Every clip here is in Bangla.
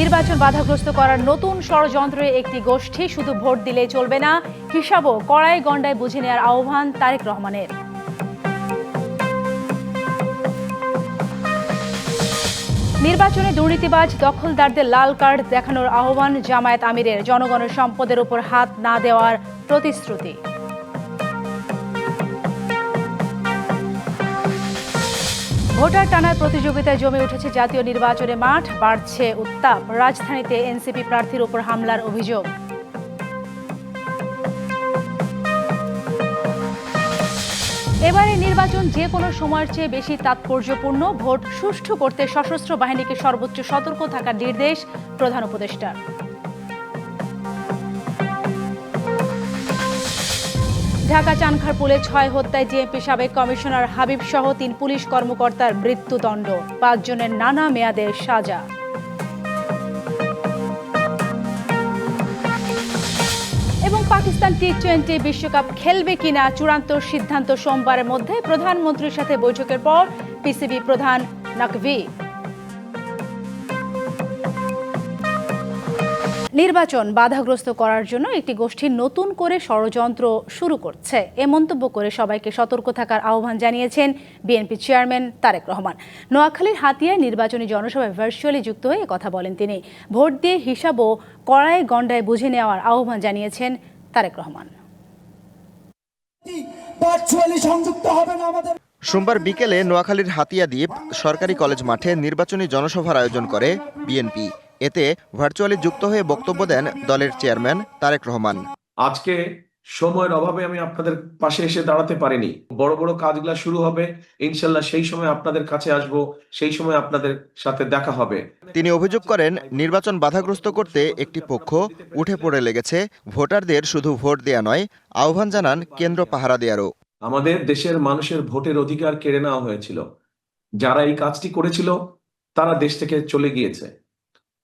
নির্বাচন বাধাগ্রস্ত করার নতুন ষড়যন্ত্রে একটি গোষ্ঠী শুধু ভোট দিলে চলবে না। হিসাবও কড়াই গণ্ডায় বুঝে নেওয়ার আহ্বান তারেক রহমানের। নির্বাচনে দুর্নীতিবাজ দখলদারদের লাল কার্ড দেখানোর আহ্বান জামায়াত আমিরের। জনগণের সম্পদের উপর হাত না দেওয়ার প্রতিশ্রুতি। ভোটার টানার প্রতিযোগিতায় জমে উঠেছে জাতীয় নির্বাচনে মাঠ, বাড়ছে উত্তাপ। রাজধানীতে এনসিপি প্রার্থীর উপর হামলার অভিযোগ। এবারে নির্বাচন যে কোনো সময়ের চেয়ে বেশি তাৎপর্যপূর্ণ। ভোট সুষ্ঠু করতে সশস্ত্র বাহিনীকে সর্বোচ্চ সতর্ক থাকার নির্দেশ প্রধান উপদেষ্টার। ঢাকা চানখারপুলে ছয় হত্যায় জেএমপি সাবেক কমিশনার হাবিব সহ তিন পুলিশ কর্মকর্তার মৃত্যুদণ্ড। পাঁচজনের নানা মেয়াদে সাজা। এবং পাকিস্তান টি টোয়েন্টি বিশ্বকাপ খেলবে কিনা চূড়ান্ত সিদ্ধান্ত সোমবারের মধ্যে প্রধানমন্ত্রীর সাথে বৈঠকের পর পিসিবি প্রধান নাকভি। নির্বাচন বাধাগ্রস্ত করার জন্য একটি গোষ্ঠী নতুন করে ষড়যন্ত্র শুরু করছে। এ মন্তব্য করে সবাইকে সতর্ক থাকার আহ্বান জানিয়েছেন বিএনপি চেয়ারম্যান তারেক রহমান। নোয়াখালীর হাতিয়ায় নির্বাচনী জনসভায় ভার্চুয়ালি যুক্ত হয়ে কথা বলেন তিনি। ভোট দিয়ে হিসাবও কড়াই গণ্ডায় বুঝে নেওয়ার আহ্বান জানিয়েছেন তারেক রহমান। ভার্চুয়ালি সংযুক্ত হবেন আমাদের। সোমবার বিকেলে নোয়াখালীর হাতিয়া দ্বীপ সরকারি কলেজ মাঠে নির্বাচনী জনসভার আয়োজন করে বিএনপি। এতে ভার্চুয়ালি যুক্ত হয়ে বক্তব্য দেন দলের চেয়ারম্যান তারেক রহমান। আজকে সময়ের অভাবে আমি আপনাদের পাশে এসে দাঁড়াতে পারিনি। বড় বড় কাজগুলো শুরু হবে ইনশাল্লাহ সেই সময় আপনাদের কাছে আসব সেই সময় আপনাদের সাথে দেখা হবে। তিনি অভিযোগ করেন নির্বাচন বাধাগ্রস্ত করতে একটি পক্ষ উঠে পড়ে লেগেছে ভোটারদের শুধু ভোট দেয়া নয় আহ্বান জানান কেন্দ্র পাহারা দেয়ারও আমাদের দেশের মানুষের ভোটের অধিকার কেড়ে নেওয়া হয়েছিল। যারা এই কাজটি করেছিল তারা দেশ থেকে চলে গিয়েছে।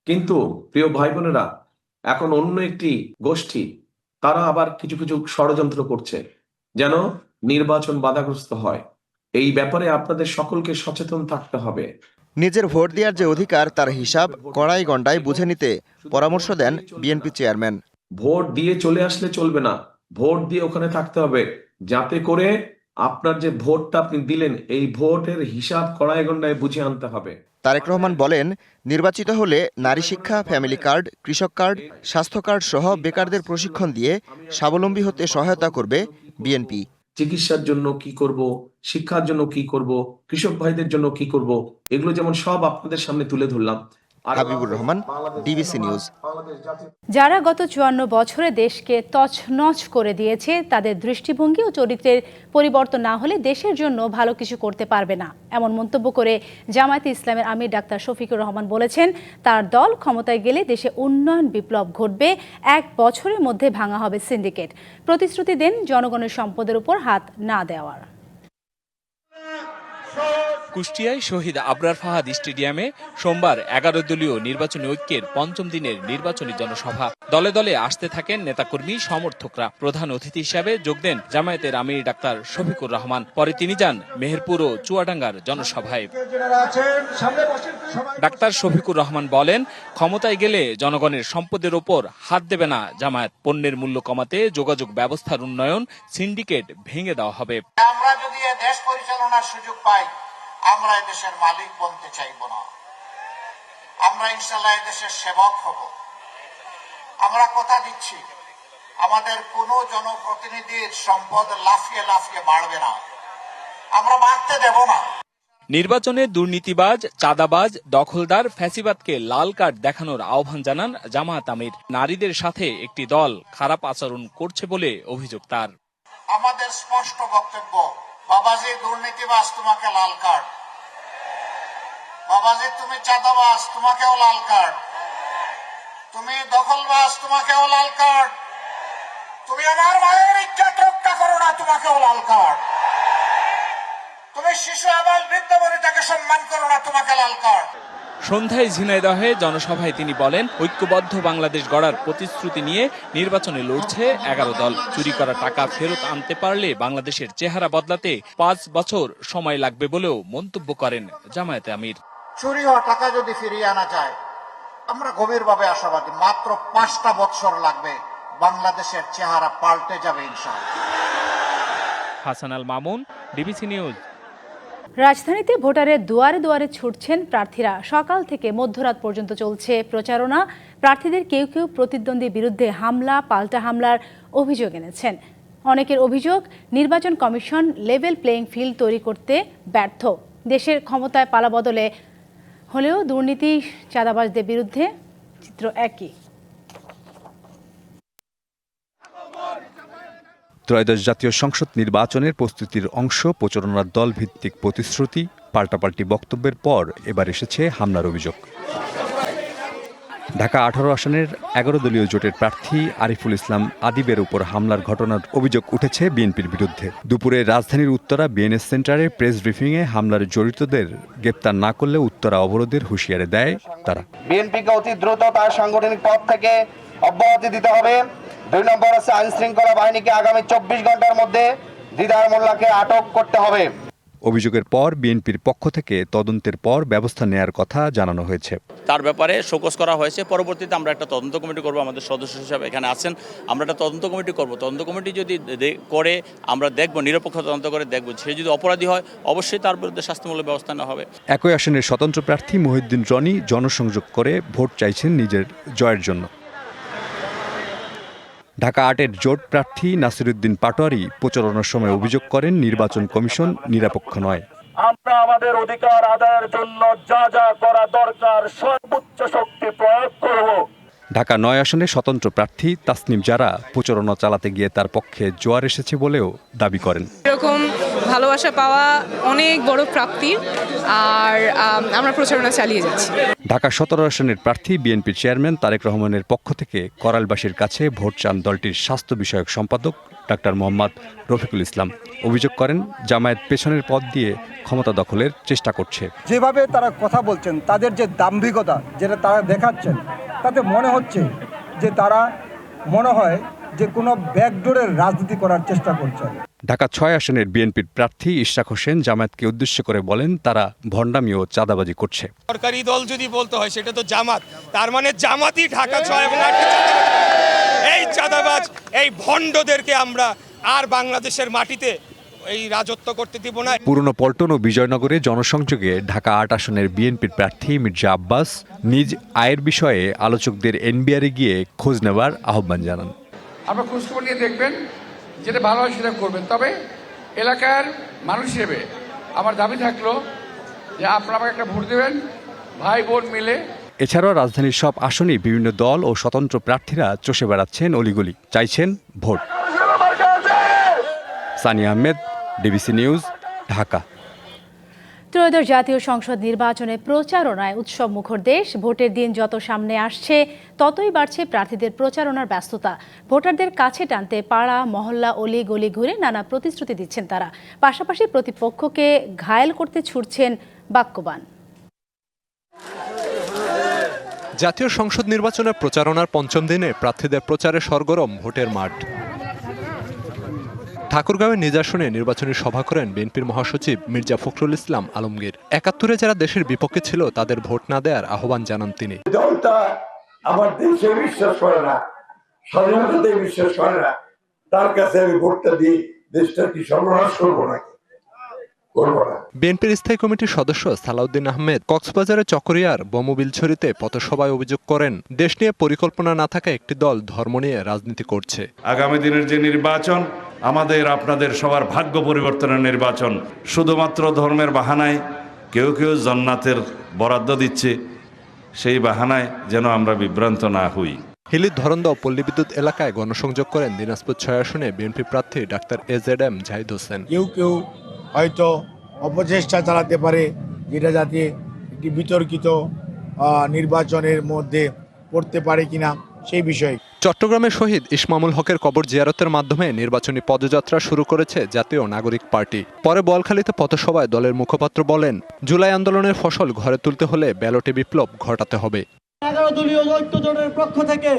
কিন্তু প্রিয় ভাই বোনেরা এখন অন্য একটি গোষ্ঠী তারা আবার কিছু কিছু ষড়যন্ত্র করছে। যেন নির্বাচন বাধাগ্রস্ত হয়। এই ব্যাপারে আপনাদের সকলকে সচেতন থাকতে হবে। নিজের ভোট দেওয়ার যে অধিকার তার হিসাব কড়াই গণ্ডায় বুঝে নিতে পরামর্শ দেন বিএনপি চেয়ারম্যান। ভোট দিয়ে চলে আসলে চলবে না। ভোট দিয়ে ওখানে থাকতে হবে। যাতে করে আপনার যে ভোটটা আপনি দিলেন এই ভোটের হিসাব কড়াই গন্ডায় বুঝে আনতে হবে। তারেক রহমান বলেন নির্বাচিত হলে নারী শিক্ষা ফ্যামিলি কার্ড কৃষক কার্ড স্বাস্থ্য কার্ড সহ বেকারদের প্রশিক্ষণ দিয়ে স্বাবলম্বী হতে সহায়তা করবে বিএনপি। চিকিৎসার জন্য কি করব শিক্ষার জন্য কি করব কৃষক ভাইদের জন্য কি করব এগুলো যেমন সব আপনাদের সামনে তুলে ধরলাম। Habibur Rahman DBC news. যারা গত চুয়ান্ন বছরে দেশকে তছনছ করে দিয়েছে তাদের দৃষ্টিভঙ্গি ও চরিত্রের পরিবর্তন না হলে দেশের জন্য ভালো কিছু করতে পারবে না। এমন মন্তব্য করে জামায়াতে ইসলামের আমির ডাক্তার শফিকুর রহমান বলেছেন তার দল ক্ষমতায় গেলে দেশে উন্নয়ন বিপ্লব ঘটবে এক বছরের মধ্যে ভাঙা হবে সিন্ডিকেট। প্রতিশ্রুতি দেন জনগণের সম্পদের উপর হাত না দেওয়ার। কুষ্টিয়ায় শহীদ আবরার ফাহাদ স্টেডিয়ামে সোমবার এগারো দলীয় নির্বাচনী ঐক্যের পঞ্চম দিনের নির্বাচনী জনসভা। দলে দলে আসতে থাকেন নেতাকর্মী, সমর্থকরা। প্রধান অতিথি হিসাবে যোগ দেন জামায়াতের আমির ডাক্তার শফিকুর রহমান। পরে তিনি যান মেহেরপুর ও চুয়াডাঙ্গার জনসভায়। ডাক্তার শফিকুর রহমান বলেন, ক্ষমতায় গেলে জনগণের সম্পদের ওপর হাত দেবে না জামায়াত। পণ্যের মূল্য কমাতে যোগাযোগ ব্যবস্থার উন্নয়ন সিন্ডিকেট ভেঙে দেওয়া হবে। আমরা যদি দেশ পরিচালনার সুযোগ পাই আমরা দেশের মালিক বনতে চাইব না। আমরা ইনশাল্লাহ দেশের সেবক হব। আমরা কথা দিচ্ছি আমাদের কোনো জনপ্রতিনিধির সম্পদ লাফিয়ে লাফিয়ে বাড়বে না। আমরা বাড়তে দেব না। নির্বাচনে দুর্নীতিবাজ চাঁদাবাজ দখলদার ফ্যাসিবাদকে লাল কার্ড দেখানোর আহ্বান জানান জামায়াত আমির। নারীদের সাথে একটি দল খারাপ আচরণ করছে বলে অভিযোগ তার। আমাদের স্পষ্ট বক্তব্য বাবাজি দুর্নীতিবাস তোমাকে লাল কার্ড। বাবাজি, তুমি চাঁদাবাস তোমাকেও লাল কার্ড। তুমি দখলবাস তোমাকেও লাল কার্ড। তুমি আমার মায়ের ইজ্জত রক্ষা করো না, তোমাকেও লাল কার্ড। তুমি শিশু, আবাল, বৃদ্ধ, বনিতাকে সম্মান করো না, তোমাকে লাল কার্ড। সন্ধ্যায় ঝিনাইদহে জনসভায় তিনি বলেন ঐক্যবদ্ধ বাংলাদেশ গড়ার প্রতিশ্রুতি নিয়ে নির্বাচনে লড়ছে এগারো দল। চুরি করা টাকা ফেরত আনতে পারলে বাংলাদেশের চেহারা বদলাতে পাঁচ বছর সময় লাগবে বলেও মন্তব্য করেন জামায়াতে আমির। চুরি হওয়া টাকা যদি ফিরিয়ে আনা যায় আমরা গভীরভাবে আশাবাদী। মাত্র পাঁচটা বছর লাগবে বাংলাদেশের চেহারা পাল্টে যাবে ইনশাআল্লাহ। হাসান আল মামুন ডিবিসি নিউজ রাজধানীতে ভোটারের দুয়ারে দুয়ারে ছুটছেন প্রার্থীরা। সকাল থেকে মধ্যরাত পর্যন্ত চলছে প্রচারণা। প্রার্থীদের কেউ কেউ প্রতিদ্বন্দ্বীর বিরুদ্ধে হামলা, পাল্টা হামলার অভিযোগ এনেছেন। অনেকের অভিযোগ, নির্বাচন কমিশন লেভেল প্লেয়িং ফিল্ড তৈরি করতে ব্যর্থ। দেশের ক্ষমতায় পালাবদলে হলেও দুর্নীতি চাঁদাবাজদের বিরুদ্ধে চিত্র একই। ত্রয়োদশ জাতীয় সংসদ নির্বাচনের প্রস্তুতির অংশ, প্রচারণার দল ভিত্তিক প্রতিশ্রুতি, পাল্টাপাল্টি বক্তব্যের পর এবার এসেছে হামলার অভিযোগ। ঢাকা আঠারো আসনের এগারো দলীয় জোটের প্রার্থী আরিফুল ইসলাম আদিবের উপর হামলার ঘটনার অভিযোগ উঠেছে বিএনপির বিরুদ্ধে। দুপুরে রাজধানীর উত্তরা বিএনএস সেন্টারে প্রেস ব্রিফিংয়ে হামলার জড়িতদের গ্রেপ্তার না করলে উত্তরা অবরোধের হুঁশিয়ারি দেয় তারা। বিএনপিকে অতি দ্রুত তার সাংগঠনিক পথ থেকে অব্যাহতি দিতে হবে। দুই নম্বর হচ্ছে আইন শৃঙ্খলা বাহিনীকে আগামী চব্বিশ ঘণ্টার মধ্যে দিদার মোল্লাকে আটক করতে হবে। অভিযোগের পর বিএনপির পক্ষ থেকে তদন্তের পর ব্যবস্থা নেয়ার কথা জানানো হয়েছে। তার ব্যাপারে শোকস করা হয়েছে। পরবর্তীতে আমরা একটা তদন্ত কমিটি করব। আমাদের সদস্য হিসাবে এখানে আছেন। আমরা একটা তদন্ত কমিটি করব। তদন্ত কমিটি যদি করে আমরা দেখব নিরপেক্ষ তদন্ত করে দেখব সে যদি অপরাধী হয় অবশ্যই তার বিরুদ্ধে শাস্তিমূলক ব্যবস্থা নেওয়া হবে। একই আসনের স্বতন্ত্র প্রার্থী মহিউদ্দিন রনি জনসংযোগ করে ভোট চাইছেন নিজের জয়ের জন্য। ঢাকা আটের জোট প্রার্থী নাসিরুদ্দিন পাটোয়ারি প্রচারণার সময় অভিযোগ করেন, নির্বাচন কমিশন নিরপেক্ষ নয়। আমরা আমাদের অধিকার আদায়ের জন্য যা যা করা দরকার, সর্বোচ্চ শক্তি প্রয়োগ করব। ঢাকা নয় আসনে স্বতন্ত্র প্রার্থী তাসনিম যারা প্রচারণা চালাতে গিয়ে তার পক্ষে জোয়ার এসেছে বলেও দাবি করেন। এরকম ভালোবাসা পাওয়া অনেক বড় প্রাপ্তি আর আমরা প্রচারণা চালিয়ে যাচ্ছি। ঢাকা সতেরো আসনের প্রার্থী বিএনপির চেয়ারম্যান তারেক রহমানের পক্ষ থেকে করালবাসীর কাছে ভোট চান দলটির স্বাস্থ্য বিষয়ক সম্পাদক ডাক্তার মোহাম্মদ রফিকুল ইসলাম। অভিযোগ করেন, জামায়াত পেছনের পথ দিয়ে ক্ষমতা দখলের চেষ্টা করছে। যেভাবে তারা কথা বলছেন, তাদের যে দাম্ভিকতা যেটা তারা দেখাচ্ছেন, তাতে মনে হচ্ছে যে তারা মনে হয় যে কোনো ব্যাকডোরের রাজনীতি করার চেষ্টা করছেন ঢাকা ছয় আসনের বিএনপির প্রার্থী ইশরাক হোসেন জামায়াতকে উদ্দেশ্য করে বলেন তারা ভণ্ডামি ও চাঁদাবাজি করছে। সরকারি দল যদি বলতে হয় সেটা তো জামাত। তার মানে জামাতই ঢাকা ছয় এবং। এই চাঁদাবাজ এই ভণ্ডদেরকে আমরা আর বাংলাদেশের মাটিতে এই রাজত্ব করতে দিব না। পুরনো পল্টন ও বিজয়নগরে জনসংযোগে ঢাকা আট আসনের বিএনপির প্রার্থী মির্জা আব্বাস নিজ আয়ের বিষয়ে আলোচকদের এনবিআরে গিয়ে খোঁজ নেবার আহ্বান জানান। আপনার খোঁজখবর নিয়ে দেখবেন, যেটা ভালো হয় সেটা করবেন। তবে এলাকার মানুষ হিসেবে আমার দাবি থাকল যে আপনারা আমাকে একটা ভোট দেবেন, ভাই বোন মিলে। এছাড়াও রাজধানীর সব আসনেই বিভিন্ন দল ও স্বতন্ত্র প্রার্থীরা চষে বেড়াচ্ছেন অলিগলি। চাইছেন vote. Sunny Ahmed DBC news, Dhaka. ত্রয়োদশ জাতীয় সংসদ নির্বাচনে প্রচারণায় উৎসব মুখর দেশ। ভোটের দিন যত সামনে আসছে, ততই বাড়ছে প্রার্থীদের প্রচারণার ব্যস্ততা। ভোটারদের কাছে টানতে পাড়া, মহল্লা অলি গলি ঘুরে নানা প্রতিশ্রুতি দিচ্ছেন তারা। পাশাপাশি প্রতিপক্ষকে ঘায়েল করতে ছুটছেন বাক্যবান। জাতীয় সংসদ নির্বাচনের প্রচারণার পঞ্চম দিনে প্রার্থীদের প্রচারে সরগরম ভোটের মাঠ। ঠাকুরগাঁওয়ের নিজাসনে নির্বাচনী সভা করেন বিএনপির মহাসচিব মির্জা ফখরুল ইসলাম আলমগীর। একাত্তরে যারা দেশের বিপক্ষে ছিল, তাদের ভোট না দেওয়ার আহ্বান জানান তিনি। দলটা আমার দেশে বিশ্বাস করে না স্বাধীনতাতে বিশ্বাস করে না। তার কাছে আমি ভোটটা দিই, দেশটা কি সর্বনাশ করব নাকি? বিএনপির স্থায়ী কমিটির সদস্য সালাউদ্দিন আহমেদ কক্সবাজারের চকরিয়ার বমবিলছড়িতে পথসভায় অভিযোগ করেন দেশ নিয়ে পরিকল্পনা না থাকা একটি দল ধর্ম নিয়ে রাজনীতি করছে। আগামী দিনের যে নির্বাচন আমাদের আপনাদের সবার ভাগ্য পরিবর্তনের নির্বাচন শুধুমাত্র ধর্মের বাহানায় কেউ কেউ জান্নাতের বরাদ্দ দিচ্ছে সেই বাহানায় যেন আমরা বিভ্রান্ত না হই। হিলির ধরন্দা পল্লী বিদ্যুৎ এলাকায় গণসংযোগ করেন দিনাজপুর ছয় আসনে বিএনপি প্রার্থী ডাক্তার এজেড এম জাহিদ হোসেন। কেউ কেউ হয়তো অপচেষ্টা চালাতে পারে যেটা যাতে একটি বিতর্কিত নির্বাচনের মধ্যে পড়তে পারে কিনা সেই বিষয়ে। চট্টগ্রামের শহীদ ইসমামুল হকের কবর জিয়ারতের মাধ্যমে নির্বাচনী পদযাত্রা শুরু করেছে জাতীয় নাগরিক পার্টি। পরে বলখালীতে পথসভায় দলের মুখপাত্র বলেন জুলাই আন্দোলনের ফসল ঘরে তুলতে হলে ব্যালটে বিপ্লব ঘটাতে হবে। এগারো দলীয় ঐক্য জোটের পক্ষ থেকে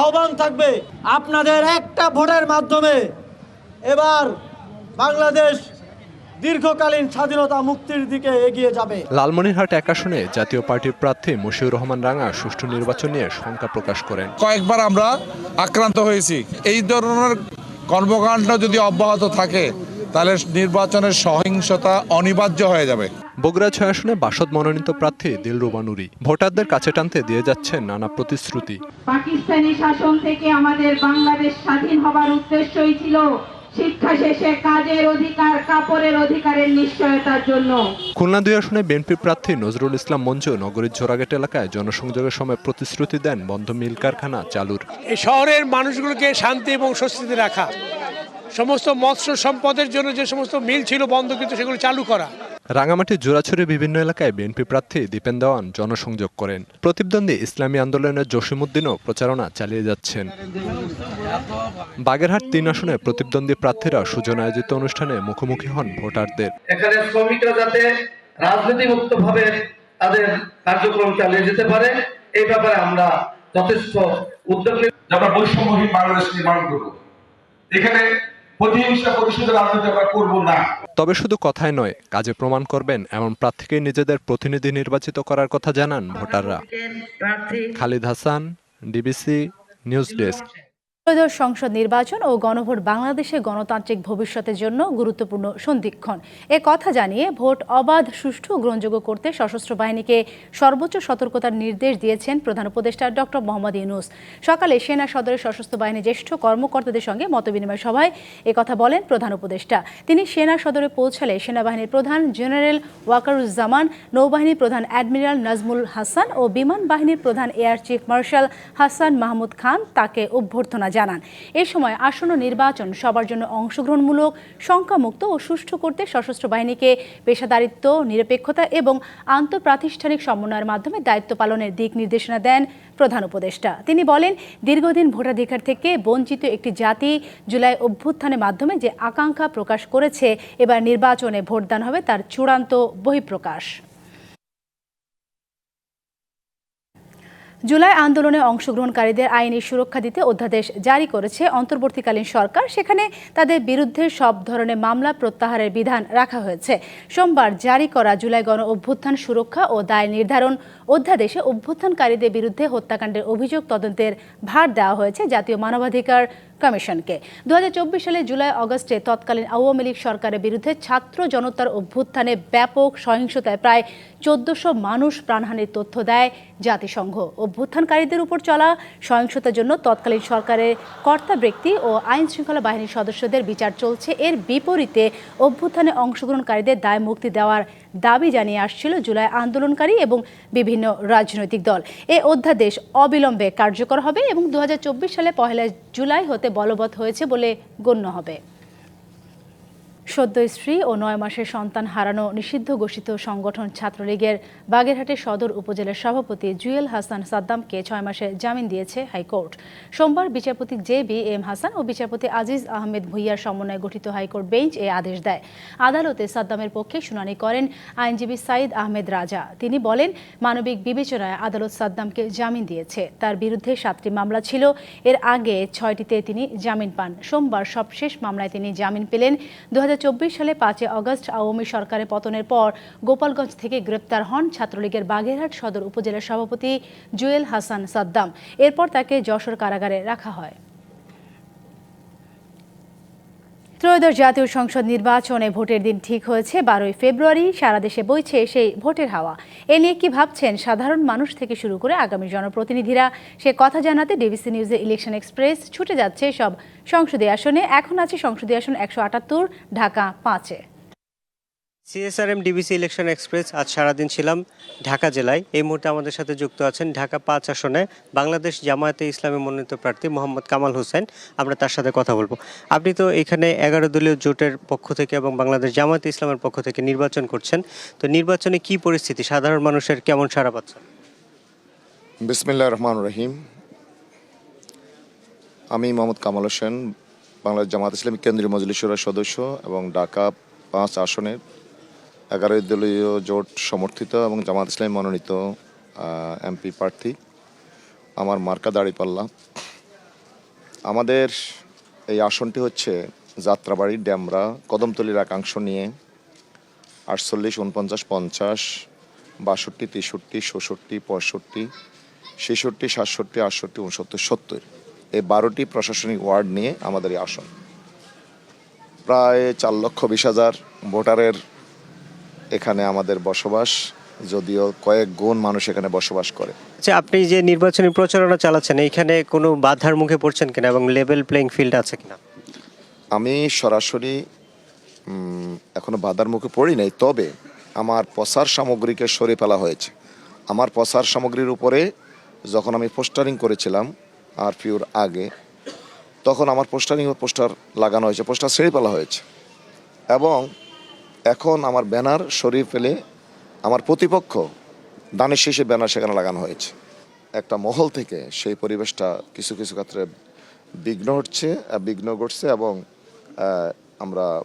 আহ্বান থাকবে আপনাদের একটা ভোটের মাধ্যমে এবার বাংলাদেশ দীর্ঘকালীন স্বাধীনতা মুক্তির দিকে এগিয়ে যাবে। লালমনিরহাট এক আসনে জাতীয় পার্টির প্রার্থী মশিউর রহমান রাঙা সুষ্ঠু নির্বাচন নিয়ে শঙ্কা প্রকাশ করেন। কয়েকবার আমরা আক্রান্ত হয়েছি। এই ধরনের কর্মকাণ্ড যদি অব্যাহত থাকে তাহলে নির্বাচনের সহিংসতা অনিবার্য হয়ে যাবে। বগুড়া ছয় আসনে বাসদ মনোনীত প্রার্থী দিলরুবা নুরি। ভোটারদের কাছে টানতে দিয়ে যাচ্ছেন নানা প্রতিশ্রুতি। পাকিস্তানি শাসন থেকে আমাদের বাংলাদেশ স্বাধীন হবার উদ্দেশ্যই ছিল শিক্ষা শেষে কাজের অধিকার কাপড়ের অধিকারের নিশ্চয়তার জন্য। খুলনা দুই আসনে বিএনপি প্রার্থী নজরুল ইসলাম মঞ্চ নগরীর জোড়াঘাট এলাকায় জনসংযোগের সময় প্রতিশ্রুতি দেন বন্ধ মিল কারখানা চালুর। এই শহরের মানুষগুলোকে শান্তি এবং স্বস্তিতে রাখা সমস্ত মৎস্য সম্পদের জন্য যে সমস্ত মিল ছিল বন্ধ কিন্তু সেগুলো চালু করা। রাঙামাটি জোড়াছড়ি বিভিন্ন এলাকায় বিএনপি প্রার্থী দীপেন দেওয়ান জনসংযোগ করেন। প্রতিদ্বন্দ্বী ইসলামী আন্দোলনের জসিমুদ্দিনও প্রচারণা চালিয়ে যাচ্ছেন। বাগেরহাট তিন আসনে প্রতিদ্বন্দ্বী প্রার্থীরা সুজন আয়োজিত অনুষ্ঠানে মুখোমুখি হন ভোটারদের। এখানে শ্রমিকরা যাতে রাজনীতি মুক্ত ভাবে তাদের কার্যক্রম চালিয়ে যেতে পারে এই ব্যাপারে আমরা যথেষ্ট উদ্যোগ নিই। আমরা বৈষম্যহীন বাংলাদেশ নির্মাণ করব। এখানে প্রতিহিংসা প্রতিশোধের রাজনীতি আমরা করব না। তবে শুধু কথায় নয় কাজে প্রমাণ করবেন এমন প্রার্থীকে নিজেদের প্রতিনিধি নির্বাচিত করার কথা জানান ভোটাররা। Khalid Hasan DBC news desk. ত্রয়োদশ সংসদ নির্বাচন ও গণভোট বাংলাদেশের গণতান্ত্রিক ভবিষ্যতের জন্য গুরুত্বপূর্ণ সন্ধিক্ষণ। এ কথা জানিয়ে ভোট অবাধ, সুষ্ঠু গ্রহণযোগ্য করতে সশস্ত্র বাহিনীকে সর্বোচ্চ সতর্কতার নির্দেশ দিয়েছেন প্রধান উপদেষ্টা ডক্টর মোহাম্মদ ইউনুস। সকালে সেনা সদরের সশস্ত্র বাহিনীর জ্যেষ্ঠ কর্মকর্তাদের সঙ্গে মতবিনিময় সভায় কথা বলেন প্রধান উপদেষ্টা। তিনি সেনা সদরে পৌঁছালে সেনাবাহিনীর প্রধান জেনারেল ওয়াকারুজ্জামান, নৌবাহিনীর প্রধান অ্যাডমিরাল নাজমুল হাসান ও বিমান বাহিনীর প্রধান air chief marshal Hasan Mahmud Khan তাকে অভ্যর্থনা জানান। এ সময় আসন্ন নির্বাচন সবার জন্য অংশগ্রহণমূলক সংখ্যামুক্ত ও সুষ্ঠু করতে সশস্ত্র বাহিনীকে পেশাদারিত্ব, নিরপেক্ষতা এবং আন্তঃপ্রাতিষ্ঠানিক সমন্বয়ের মাধ্যমে দায়িত্ব পালনের দিক নির্দেশনা দেন প্রধান উপদেষ্টা। তিনি বলেন, দীর্ঘদিন ভোটাধিকার থেকে বঞ্চিত একটি জাতি জুলাই অভ্যুত্থানের মাধ্যমে যে আকাঙ্ক্ষা প্রকাশ করেছে, এবার নির্বাচনে ভোটদান হবে তার চূড়ান্ত বহিঃপ্রকাশ। জুলাই আন্দোলনে অংশগ্রহণকারীদের আইনি সুরক্ষা দিতে অধ্যাদেশ জারি করেছে অন্তর্বর্তীকালীন সরকার। সেখানে তাদের বিরুদ্ধে সব ধরনের মামলা প্রত্যাহারের বিধান রাখা হয়েছে। সোমবার জারি করা জুলাই গণ অভ্যুত্থান সুরক্ষা ও দায় নির্ধারণ অধ্যাদেশে অভ্যুত্থানকারীদের বিরুদ্ধে হত্যাকাণ্ডের অভিযোগ তদন্তের ভার দেওয়া হয়েছে। জাতীয় মানবাধিকার কমিশনকে। দু সালে জুলাই আগস্টে তৎকালীন আওয়ামী লীগ সরকারের বিরুদ্ধে ছাত্র জনতার অভ্যুত্থানে ব্যাপক সহিংসতায় প্রায় চোদ্দশো মানুষ প্রাণহানির তথ্য দেয় জাতিসংঘ। অভ্যুত্থানকারীদের উপর চলা সহিংসতার জন্য তৎকালীন সরকারের কর্তা ব্যক্তি ও আইন শৃঙ্খলা বাহিনীর সদস্যদের বিচার চলছে। এর বিপরীতে অভ্যুত্থানে অংশগ্রহণকারীদের দায় মুক্তি দেওয়ার দাবি জানিয়ে আসছিল জুলাই আন্দোলনকারী এবং বিভিন্ন রাজনৈতিক দল। এ অধ্যাদেশ অবিলম্বে কার্যকর হবে এবং দু হাজার চব্বিশ সালে পহেলা জুলাই হতে বলবৎ হয়েছে বলে গণ্য হবে। সদ্য স্ত্রী ও নয় মাসের সন্তান হারানো নিষিদ্ধ ঘোষিত সংগঠন ছাত্রলীগের বাগেরহাটের সদর উপজেলার সভাপতি জুয়েল হাসান সাদ্দামকে ছয় মাসে জামিন দিয়েছে হাইকোর্ট। সোমবার বিচারপতি জে বি এম হাসান ও বিচারপতি আজিজ আহমেদ ভুইয়ার সমন্বয়ে গঠিত হাইকোর্ট বেঞ্চ এ আদেশ দেয়। আদালতে সাদ্দামের পক্ষে শুনানি করেন আইনজীবী সাইদ আহমেদ রাজা। তিনি বলেন, মানবিক বিবেচনায় আদালত সাদ্দামকে জামিন দিয়েছে। তার বিরুদ্ধে সাতটি মামলা ছিল। এর আগে ছয়টিতে তিনি জামিন পান। সোমবার সবশেষ মামলায় তিনি জামিন পেলেন। দু সালে পাঁচই অগস্ট আওয়ামী সরকারের পতনের পর গোপালগঞ্জ থেকে গ্রেপ্তার হন ছাত্রলীগের বাগেরহাট সদর উপজেলার সভাপতি জুয়েল হাসান সাদ্দাম। এরপর তাকে যশোর কারাগারে রাখা হয়। ত্রয়োদশ জাতীয় সংসদ নির্বাচনে ভোটের দিন ঠিক হয়েছে, বারোই ফেব্রুয়ারি সারা দেশে বইছে সেই ভোটের হাওয়া। এ নিয়ে কি ভাবছেন সাধারণ মানুষ থেকে শুরু করে আগামী জনপ্রতিনিধিরা? সে কথা জানাতে ডিবিসি নিউজে ইলেকশন এক্সপ্রেস ছুটে যাচ্ছে সব সংসদীয় আসনে। এখন আছে সংসদীয় আসন একশো আটাত্তর, ঢাকা পাঁচে। সিএসআরএম ডিবিসি ইলেকশন এক্সপ্রেস আজ সারাদিন ছিলাম ঢাকা জেলায়। এই মুহূর্তে আমাদের সাথে যুক্ত আছেন ঢাকা পাঁচ আসনে বাংলাদেশ জামায়াতে ইসলামী মনোনীত প্রার্থী মোহাম্মদ কামাল হোসেন। আমরা তার সাথে কথা বলব। আপনি তো এখানে এগারো দলীয় জোটের পক্ষ থেকে এবং বাংলাদেশ জামায়াতে ইসলামের পক্ষ থেকে নির্বাচন করছেন। তো নির্বাচনে কি পরিস্থিতি? সাধারণ মানুষের কেমন সারা পাচ্ছেন? বিসমিল্লাহ রহমান রহিম। আমি মোহাম্মদ কামাল হোসেন, বাংলাদেশ জামাত ইসলামী কেন্দ্রীয় মজলিসুরের সদস্য এবং ঢাকা পাঁচ আসনের এগারো দলীয় জোট সমর্থিত এবং জামাত ইসলামী মনোনীত এমপি প্রার্থী। আমার মার্কা দাড়িপাল্লা। আমাদের এই আসনটি হচ্ছে যাত্রাবাড়ি, ড্যামরা, কদমতলির একাংশ নিয়ে আটচল্লিশ, উনপঞ্চাশ, পঞ্চাশ, বাষট্টি, তেষট্টি, ষষট্টি, পঁয়ষট্টি, ছেষট্টি, সাতষট্টি, আটষট্টি, উনসত্তর, সত্তর। এই বারোটি প্রশাসনিক ওয়ার্ড নিয়ে আমাদের এই আসন। প্রায় চার লক্ষ বিশ হাজার ভোটারের এখানে আমাদের বসবাস যদিও কয়েক গুণ মানুষ এখানে বসবাস করে। আচ্ছা আপনি যে নির্বাচনী প্রচারণা চালাচ্ছেন এইখানে কোনো বাধার মুখে পড়ছেন কিনা এবং লেভেল প্লেইং ফিল্ড আছে কিনা? আমি সরাসরি এখনও বাধার মুখে পড়ি নাই তবে আমার প্রচার সামগ্রীকে সরে ফেলা হয়েছে। আমার প্রচার সামগ্রীর উপরে যখন আমি পোস্টারিং করেছিলাম আর পিউর আগে তখন আমার পোস্টারিং পোস্টার লাগানো হয়েছে পোস্টার ছেড়ে ফেলা হয়েছে। এবং এখন আমার ব্যানার সরিয়ে ফেলে আমার প্রতিপক্ষ দানের শেষে ব্যানার সেখানে লাগানো হয়েছে। একটা মহল থেকে সেই পরিবেশটা কিছু কিছু ক্ষেত্রে বিঘ্ন হচ্ছে বিঘ্ন ঘটছে এবং আমরা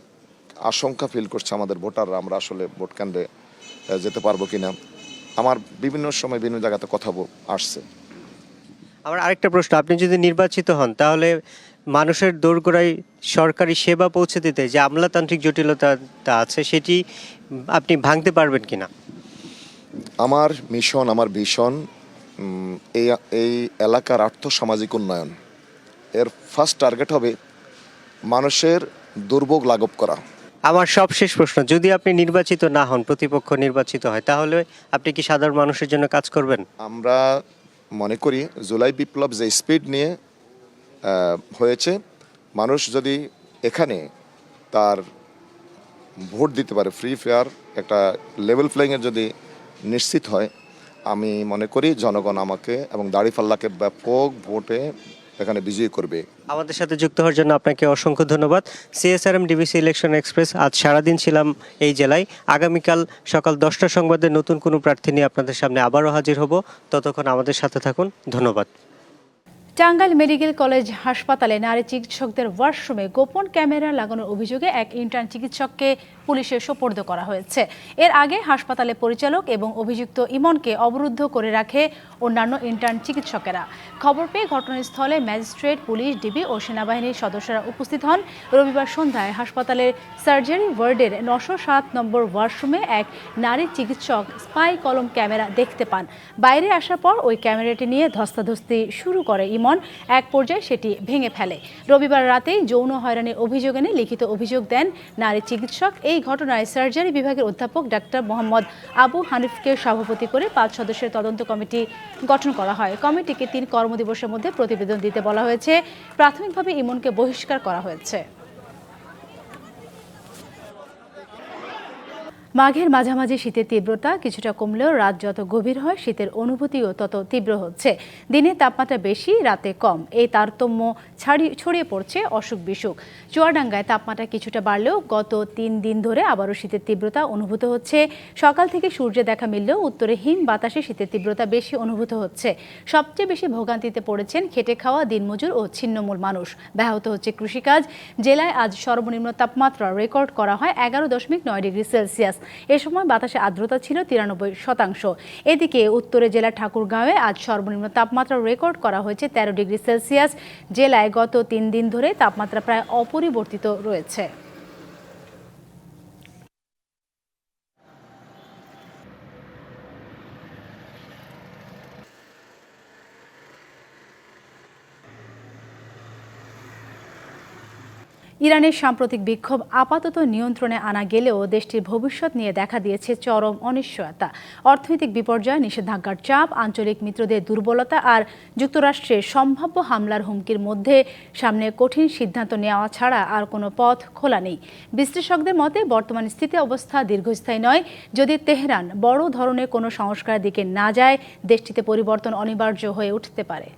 আশঙ্কা ফিল করছে আমাদের ভোটাররা আমরা আসলে ভোট কেন্দ্রে যেতে পারব কিনা। আমার বিভিন্ন সময় বিভিন্ন জায়গাতে কথা আসছে। আমার আরেকটা প্রশ্ন, আপনি যদি নির্বাচিত হন তাহলে মানুষের দোরগোড়ায় সরকারি সেবা পৌঁছে দিতে যে আমলাতান্ত্রিক জটিলতাটা আছে সেটি আপনি ভাঙতে পারবেন কিনা? আমার মিশন আমার ভীষণ এই এই এলাকার আর্থ সামাজিক উন্নয়ন। এর ফার্স্ট টার্গেট হবে মানুষের দুর্ভোগ লাঘব করা। আমার সবশেষ প্রশ্ন যদি আপনি নির্বাচিত না হন প্রতিপক্ষ নির্বাচিত হয় তাহলে আপনি কি সাধারণ মানুষের জন্য কাজ করবেন? আমরা মনে করি জুলাই বিপ্লব যে স্পিড নিয়ে হয়েছে। মানুষ যদি এখানে তার ভোট দিতে পারে ফ্রি ফেয়ার একটা লেভেল প্লেইংয়ের যদি নিশ্চিত হয়, আমি মনে করি জনগণ আমাকে এবং দাড়িপাল্লাকে ব্যাপক ভোটে এখানে বিজয়ী করবে। আমাদের সাথে যুক্ত হওয়ার জন্য আপনাকে অসংখ্য ধন্যবাদ। সিএসআরএম ডিবিসি ইলেকশন এক্সপ্রেস আজ সারাদিন ছিলাম এই জেলায়। আগামীকাল সকাল দশটা সংবাদে নতুন কোনো প্রার্থী নিয়ে আপনাদের সামনে আবারও হাজির হব। ততক্ষণ আমাদের সাথে থাকুন। ধন্যবাদ। টাঙ্গাইল মেডিকেল কলেজ হাসপাতালে নারী চিকিৎসকদের ওয়াশরুমে গোপন ক্যামেরা লাগানোর অভিযোগে এক ইন্টার্ন চিকিৎসককে পুলিশের সোপর্দ করা হয়েছে। এর আগে হাসপাতালে পরিচালক এবং অভিযুক্ত ইমনকে অবরুদ্ধ করে রাখে অন্যান্য ইন্টার্ন চিকিৎসকেরা। খবর পেয়ে ঘটনাস্থলে ম্যাজিস্ট্রেট, পুলিশ, ডিবি ও সেনাবাহিনীর সদস্যরা উপস্থিত হন। রবিবার সন্ধ্যায় হাসপাতালের সার্জারি ওয়ার্ডের নশো সাত নম্বর ওয়াশরুমে এক নারী চিকিৎসক স্পাই কলম ক্যামেরা দেখতে পান। বাইরে আসার পর ওই ক্যামেরাটি নিয়ে ধস্তাধস্তি শুরু করে ইমন। এক পর্যায়ে সেটি ভেঙে ফেলে। রবিবার রাতেই যৌন হয়রানির অভিযোগ এনে লিখিত অভিযোগ দেন নারী চিকিৎসক। এই ঘটনায় সার্জারি বিভাগের অধ্যাপক ডাক্তার মোহাম্মদ আবু হানিফকে সভাপতি করে পাঁচ সদস্যের তদন্ত কমিটি গঠন করা হয়। কমিটিকে তিন কর্মদিবসের মধ্যে প্রতিবেদন দিতে বলা হয়েছে। প্রাথমিকভাবে ইমনকে বহিষ্কার করা হয়েছে। মাঘের মাঝামাঝি শীতের তীব্রতা কিছুটা কমলেও রাত যত গভীর হয়, শীতের অনুভূতিও তত তীব্র হচ্ছে। দিনে তাপমাত্রা বেশি, রাতে কম। এই তারতম্য ছাড়ি ছড়িয়ে পড়ছে অসুখ বিসুখ। চুয়াডাঙ্গায় তাপমাত্রা কিছুটা বাড়লেও গত তিন দিন ধরে আবারও শীতের তীব্রতা অনুভূত হচ্ছে। সকাল থেকে সূর্যে দেখা মিললেও উত্তরে হিম বাতাসে শীতের তীব্রতা বেশি অনুভূত হচ্ছে। সবচেয়ে বেশি ভোগান্তিতে পড়েছেন খেটে খাওয়া, দিনমজুর ও ছিন্নমূল মানুষ। ব্যাহত হচ্ছে কৃষিকাজ। জেলায় আজ সর্বনিম্ন তাপমাত্রা রেকর্ড করা হয় এগারো দশমিক নয় ডিগ্রি সেলসিয়াস। এ সময় বাতাসে আর্দ্রতা ছিল তিরানব্বই শতাংশ। এদিকে উত্তরে জেলার ঠাকুরগাঁওয়ে আজ সর্বনিম্ন তাপমাত্রা রেকর্ড করা হয়েছে তেরো ডিগ্রি সেলসিয়াস। জেলায় গত তিন দিন ধরে তাপমাত্রা প্রায় অপরিবর্তিত রয়েছে। ইরানের সাম্প্রতিক বিক্ষোভ আপাতত নিয়ন্ত্রণে আনা গেলেও দেশটির ভবিষ্যৎ নিয়ে দেখা দিয়েছে চরম অনিশ্চয়তা। অর্থনৈতিক বিপর্যয়, নিষেধাজ্ঞার চাপ, আঞ্চলিক মিত্রদের দুর্বলতা আর যুক্তরাষ্ট্রের সম্ভাব্য হামলার হুমকির মধ্যে সামনে কঠিন সিদ্ধান্ত নেওয়া ছাড়া আর কোনো পথ খোলা নেই। বিশ্লেষকদের মতে, বর্তমান স্থিতি অবস্থা দীর্ঘস্থায়ী নয়। যদি তেহরান বড় ধরনের কোনো সংস্কারের দিকে না যায়, দেশটিতে পরিবর্তন অনিবার্য হয়ে উঠতে পারে।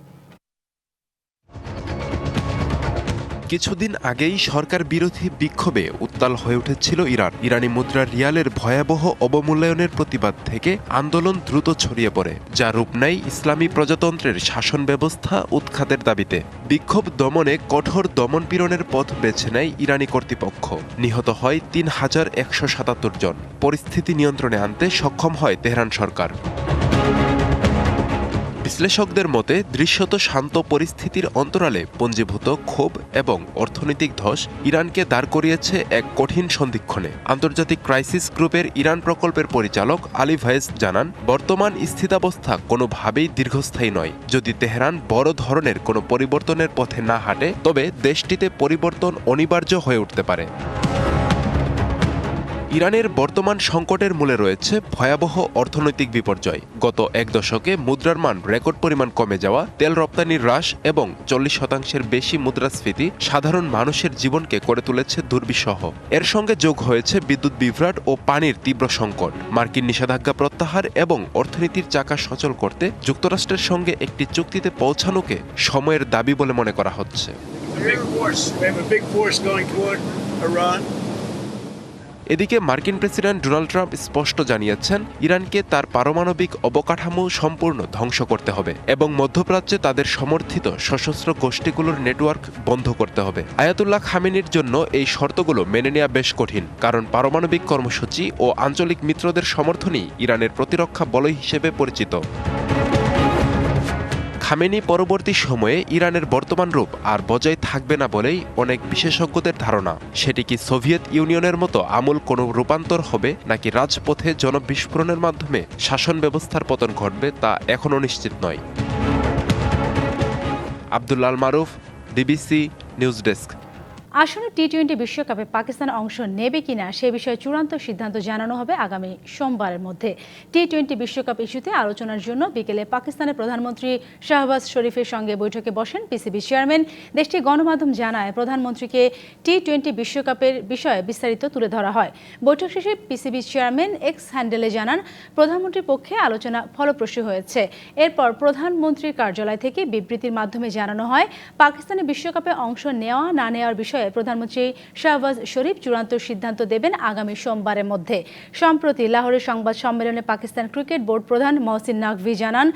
কিছুদিন আগেই সরকার বিরোধী বিক্ষোভে উত্তাল হয়ে উঠেছিল ইরান। ইরানি মুদ্রা রিয়ালের ভয়াবহ অবমূল্যায়নের প্রতিবাদ থেকে আন্দোলন দ্রুত ছড়িয়ে পড়ে, যা রূপ নেয় ইসলামী প্রজাতন্ত্রের শাসন ব্যবস্থা উৎখাতের দাবিতে। বিক্ষোভ দমনে কঠোর দমনপীড়নের পথ বেছে নেয় ইরানি কর্তৃপক্ষ। নিহত হয় তিন হাজার একশো সাতাত্তর জন। পরিস্থিতি নিয়ন্ত্রণে আনতে সক্ষম হয় তেহরান সরকার। বিশ্লেষকদের মতে, দৃশ্যত শান্ত পরিস্থিতির অন্তরালে পঞ্জীভূত ক্ষোভ এবং অর্থনৈতিক ধস ইরানকে দাঁড় করিয়েছে এক কঠিন সন্ধিক্ষণে। আন্তর্জাতিক ক্রাইসিস গ্রুপের ইরান প্রকল্পের পরিচালক আলী ভাইস জানান, বর্তমান স্থিতাবস্থা কোনোভাবেই দীর্ঘস্থায়ী নয়। যদি তেহরান বড় ধরনের কোনো পরিবর্তনের পথে না হাঁটে, তবে দেশটিতে পরিবর্তন অনিবার্য হয়ে উঠতে পারে। ইরানের বর্তমান সংকটের মূলে রয়েছে ভয়াবহ অর্থনৈতিক বিপর্যয়। গত এক দশকে মুদ্রার মান রেকর্ড পরিমাণ কমে যাওয়া, তেল রপ্তানির হ্রাস এবং চল্লিশ শতাংশের বেশি মুদ্রাস্ফীতি সাধারণ মানুষের জীবনকে করে তুলেছে দুর্বিষহ। এর সঙ্গে যোগ হয়েছে বিদ্যুৎ বিভ্রাট ও পানির তীব্র সংকট। মার্কিন নিষেধাজ্ঞা প্রত্যাহার এবং অর্থনীতির চাকা সচল করতে যুক্তরাষ্ট্রের সঙ্গে একটি চুক্তিতে পৌঁছানোকে সময়ের দাবি বলে মনে করা হচ্ছে। এদিকে মার্কিন প্রেসিডেন্ট ডোনাল্ড ট্রাম্প স্পষ্ট জানিয়েছেন, ইরানকে তার পারমাণবিক অবকাঠামো সম্পূর্ণ ধ্বংস করতে হবে এবং মধ্যপ্রাচ্যে তাদের সমর্থিত সশস্ত্র গোষ্ঠীগুলোর নেটওয়ার্ক বন্ধ করতে হবে। আয়াতুল্লাহ খামেনির জন্য এই শর্তগুলো মেনে নেওয়া বেশ কঠিন, কারণ পারমাণবিক কর্মসূচি ও আঞ্চলিক মিত্রদের সমর্থনই ইরানের প্রতিরক্ষা বলয় হিসেবে পরিচিত। খামেনি পরবর্তী সময়ে ইরানের বর্তমান রূপ আর বজায় থাকবে না বলেই অনেক বিশেষজ্ঞদের ধারণা। সেটি কি সোভিয়েত ইউনিয়নের মতো আমূল কোনো রূপান্তর হবে নাকি রাজপথে জনবিস্ফোরণের মাধ্যমে শাসন ব্যবস্থার পতন ঘটবে তা এখনও নিশ্চিত নয়। Abdullahil Maruf DBC news desk. আসন্ন টি টোয়েন্টি বিশ্বকাপে পাকিস্তান অংশ নেবে কিনা সে বিষয়ে চূড়ান্ত সিদ্ধান্ত জানানো হবে আগামী সোমবারের মধ্যে। টি টোয়েন্টি বিশ্বকাপ ইস্যুতে আলোচনার জন্য বিকেলে পাকিস্তানের প্রধানমন্ত্রী শাহবাজ শরীফের সঙ্গে বৈঠকে বসেন পিসিবি চেয়ারম্যান। দেশটির গণমাধ্যম জানায়, প্রধানমন্ত্রীকে টি টোয়েন্টি বিশ্বকাপের বিষয়ে বিস্তারিত তুলে ধরা হয়। বৈঠক শেষে পিসিবি চেয়ারম্যান এক্স হ্যান্ডেলে জানান, প্রধানমন্ত্রীর পক্ষে আলোচনা ফলপ্রসূ হয়েছে। এরপর প্রধানমন্ত্রীর কার্যালয় থেকে বিবৃতির মাধ্যমে জানানো হয় পাকিস্তানের বিশ্বকাপে অংশ নেওয়া না নেওয়ার বিষয়ে প্রধানমন্ত্রী শাহবাজ শরীফ চূড়ান্ত সিদ্ধান্ত দেবেন আগামী সোমবারের মধ্যে। সম্প্রতি লাহোরের সংবাদ সম্মেলনে পাকিস্তান ক্রিকেট বোর্ড প্রধান মহসিন নাকভি জানান,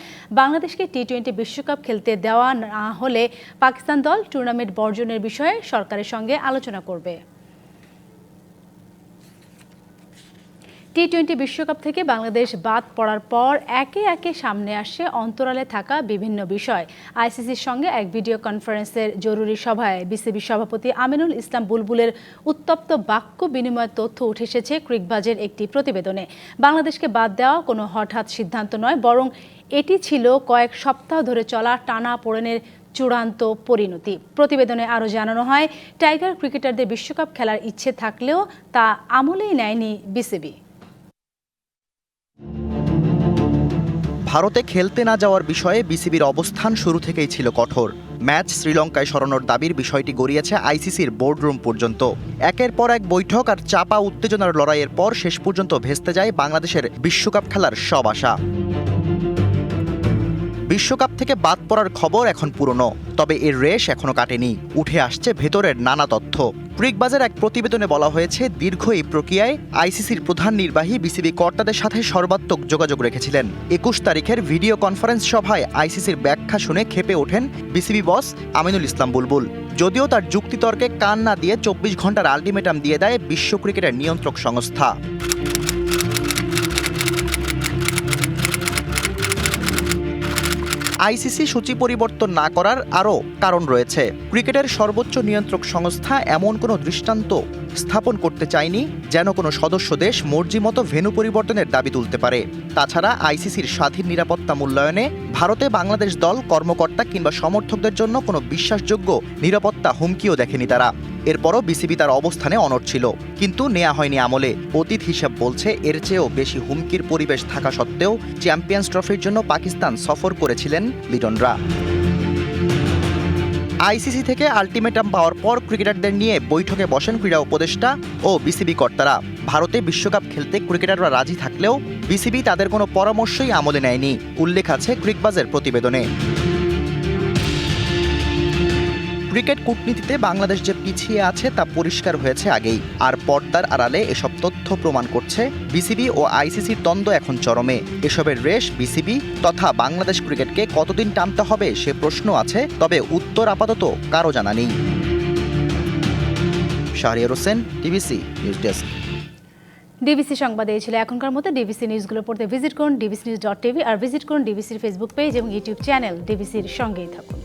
বাংলাদেশকে টি টোয়েন্টি বিশ্বকাপ খেলতে দেওয়া না হলে পাকিস্তান দল টুর্নামেন্ট বর্জনের বিষয়ে সরকারের সঙ্গে আলোচনা করবে। টি টোয়েন্টি বিশ্বকাপ থেকে বাংলাদেশ বাদ পড়ার পর একে একে সামনে আসে অন্তরালে থাকা বিভিন্ন বিষয়। আইসিসির সঙ্গে এক ভিডিও কনফারেন্সের জরুরি সভায় বিসিবি সভাপতি আমিনুল ইসলাম বুলবুলের উত্তপ্ত বাক্য বিনিময় তথ্য উঠে এসেছে ক্রিকবাজের একটি প্রতিবেদনে। বাংলাদেশকে বাদ দেওয়া কোনো হঠাৎ সিদ্ধান্ত নয়, বরং এটি ছিল কয়েক সপ্তাহ ধরে চলা টানা পোড়েনের চূড়ান্ত পরিণতি। প্রতিবেদনে আরও জানানো হয়, টাইগার ক্রিকেটারদের বিশ্বকাপ খেলার ইচ্ছে থাকলেও তা আমলেই নেয়নি বিসিবি। ভারতে খেলতে না যাওয়ার বিষয়ে বিসিবির অবস্থান শুরু থেকেই ছিল কঠোর। ম্যাচ শ্রীলঙ্কায় সরানোর দাবির বিষয়টি গড়িয়েছে আইসিসির বোর্ডরুম পর্যন্ত। একের পর এক বৈঠক আর চাপা উত্তেজনার লড়াইয়ের পর শেষ পর্যন্ত ভেস্তে যায় বাংলাদেশের বিশ্বকাপ খেলার সব আশা। বিশ্বকাপ থেকে বাদ পড়ার খবর এখন পুরনো, তবে এর রেশ এখনও কাটেনি। উঠে আসছে ভেতরের নানা তথ্য। ক্রিকবাজার এক প্রতিবেদনে বলা হয়েছে, দীর্ঘ এই প্রক্রিয়ায় আইসিসির প্রধান নির্বাহী বিসিবি কর্তাদের সাথে সর্বাত্মক যোগাযোগ রেখেছিলেন। একুশ তারিখের ভিডিও কনফারেন্স সভায় আইসিসির ব্যাখ্যা শুনে খেপে ওঠেন বিসিবি বস আমিনুল ইসলাম বুলবুল। যদিও তার যুক্তিতর্কে কান না দিয়ে চব্বিশ ঘণ্টার আলটিমেটাম দিয়ে দেয় বিশ্ব ক্রিকেটের নিয়ন্ত্রক সংস্থা। আইসিসি সূচি পরিবর্তন না করার আরও কারণ রয়েছে। ক্রিকেটের সর্বোচ্চ নিয়ন্ত্রক সংস্থা এমন কোনো দৃষ্টান্ত স্থাপন করতে চায়নি যেন কোনো সদস্য দেশ মর্জি মতো ভেনু পরিবর্তনের দাবি তুলতে পারে। তাছাড়া আইসিসির স্বাধীন নিরাপত্তা মূল্যায়নে ভারতে বাংলাদেশ দল কর্মকর্তা কিংবা সমর্থকদের জন্য কোনো বিশ্বাসযোগ্য নিরাপত্তা হুমকিও দেখেনি তারা। এরপরও বিসিবি তার অবস্থানে অনড় ছিল, কিন্তু নেওয়া হয়নি আমলে। অতীত হিসাব বলছে, এর চেয়েও বেশি হুমকির পরিবেশ থাকা সত্ত্বেও চ্যাম্পিয়ন্স ট্রফির জন্য পাকিস্তান সফর করেছিলেন লিডনরা। আইসিসি থেকে আলটিমেটাম পাওয়ার পর ক্রিকেটারদের নিয়ে বৈঠকে বসেন ক্রীড়া উপদেষ্টা ও বিসিবি কর্তারা। ভারতে বিশ্বকাপ খেলতে ক্রিকেটাররা রাজি থাকলেও বিসিবি তাদের কোনো পরামর্শই আমলে নেয়নি, উল্লেখ আছে ক্রিকবাজের প্রতিবেদনে। ক্রিকেট কূটনীতিতে বাংলাদেশ যে পিছিয়ে আছে তা পরিষ্কার হয়েছে আগেই। আর পর্দার আড়ালে এসব তথ্য প্রমাণ করছে বিসিবি ও আইসিসির দ্বন্দ্ব এখন চরমে। এসবের রেশ বিসিবি তথা বাংলাদেশ ক্রিকেটকে কতদিন টানতে হবে সে প্রশ্ন আছে, তবে উত্তর আপাতত কারও জানা নেই। Shahriar Hossain DBC news desk. DBC সংবাদে এই ছিল এখনকার মতো। ডিবিসি নিউজগুলো পড়তে ভিজিট করুন ডিবিসি নিউজ ডট টিভি আর ভিজিট করুন ডিবিসির ফেসবুক পেজ এবং ইউটিউব চ্যানেল। ডিবিসির সঙ্গেই থাকুন।